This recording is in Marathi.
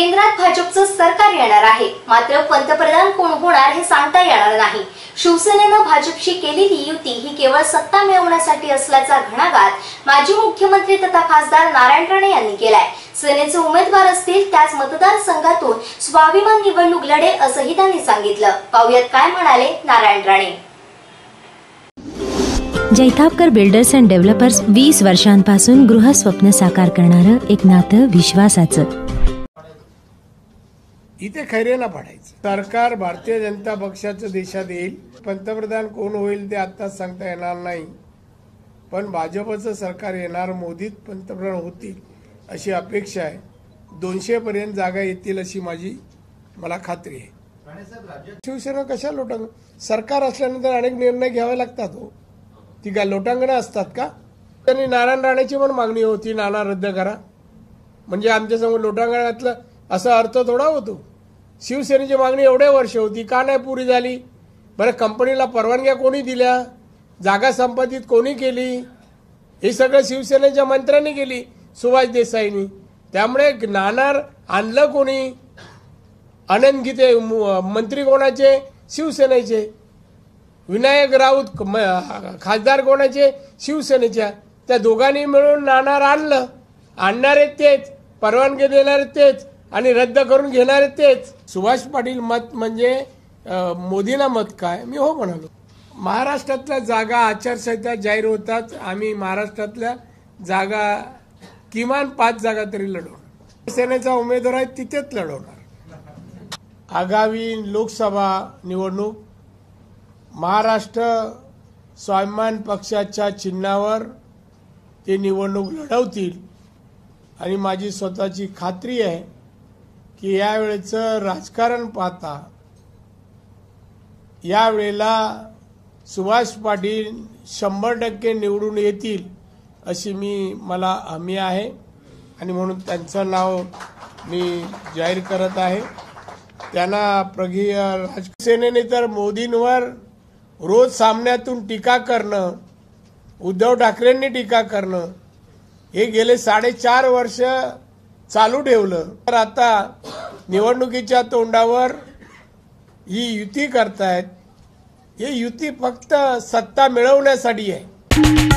केंद्रात भाजपचं सरकार येणार आहे. मात्र पंतप्रधान कोण होणार हे सांगता येणार नाही. शिवसेनेनं भाजपशी केलेली युती ही केवळ सत्ता मिळवण्यासाठी असल्याचा घणाघात माजी मुख्यमंत्री तथा खासदार नारायण राणे यांनी केलाय. सेनेचे उमेदवार असतील त्याच मतदारसंघातून स्वाभिमान निवडणूक लढेल असंही त्यांनी सांगितलं. पाहुयात काय म्हणाले Narayan Rane. Jaitapkar builders and developers वीस वर्षांपासून गृहस्वप्न साकार करणारं एक नातं विश्वासाचं. इथे खैरेला पाडायचं. सरकार भारतीय जनता पक्षाचं देशात येईल पंतप्रधान कोण होईल ते आत्ताच सांगता येणार नाही. पण भाजपचं सरकार येणार मोदीत पंतप्रधान होतील अशी अपेक्षा आहे. दोनशे पर्यंत जागा येतील अशी माझी मला खात्री आहे. शिवसेना कशा लोटांग सरकार असल्यानंतर अनेक निर्णय घ्यावे लागतात हो. ती काय लोटांगणं असतात का? त्यांनी नारायण राणेची पण मागणी होती नाना रद्द करा. म्हणजे आमच्यासमोर लोटांगणातलं असा अर्थ थोडा होतो. शिवसेनेची मागणी एवढे वर्ष होती. का नाही पुरी झाली? बरं कंपनीला परवानग्या कोणी दिल्या? जागा संपादित कोणी केली? हे सगळं शिवसेनेच्या मंत्र्यांनी केली सुभाष देसाईंनी. त्यामुळे नाणार आणलं कोणी? आनंद गीते मंत्री कोणाचे? शिवसेनेचे. विनायक राऊत म- खासदार कोणाचे? शिवसेनेच्या. त्या दोघांनी मिळून नाणार आणलं. आणणारे तेच परवानगी देणारे तेच. आणि रद्द करून घेणारे तेच. सुभाष पाटील मत म्हणजे मोदीला मोदींना मत काय? मी हो म्हणालो. महाराष्ट्रातल्या जागा आचारसंहिता जाहीर होतात. आम्ही महाराष्ट्रातल्या जागा किमान पाच जागा तरी लढवणार. सेनेचा उमेदवार आहे तिथेच लढवणार. आगामी लोकसभा निवडणूक महाराष्ट्र स्वाभिमान पक्षाच्या चिन्हावर ते निवडणूक लढवतील. आणि माझी स्वतःची खात्री आहे की यावेळेचं राजकारण पाहता यावेळेला सुभाष पाटील शंभर टक्के निवडून येतील अशी मी मला हमी आहे. आणि म्हणून त्यांचं नाव मी जाहीर करत आहे. त्यांना प्रगीय राजसेनेने तर मोदींवर रोज सामन्यातून टीका करणं उद्धव ठाकरेंनी टीका करणं हे गेले साडेचार वर्ष चालू ठेवलं. तर आता निवडणुकीच्या तोंडावर ही युती करतायत. ही युती फक्त सत्ता मिळवण्यासाठी आहे.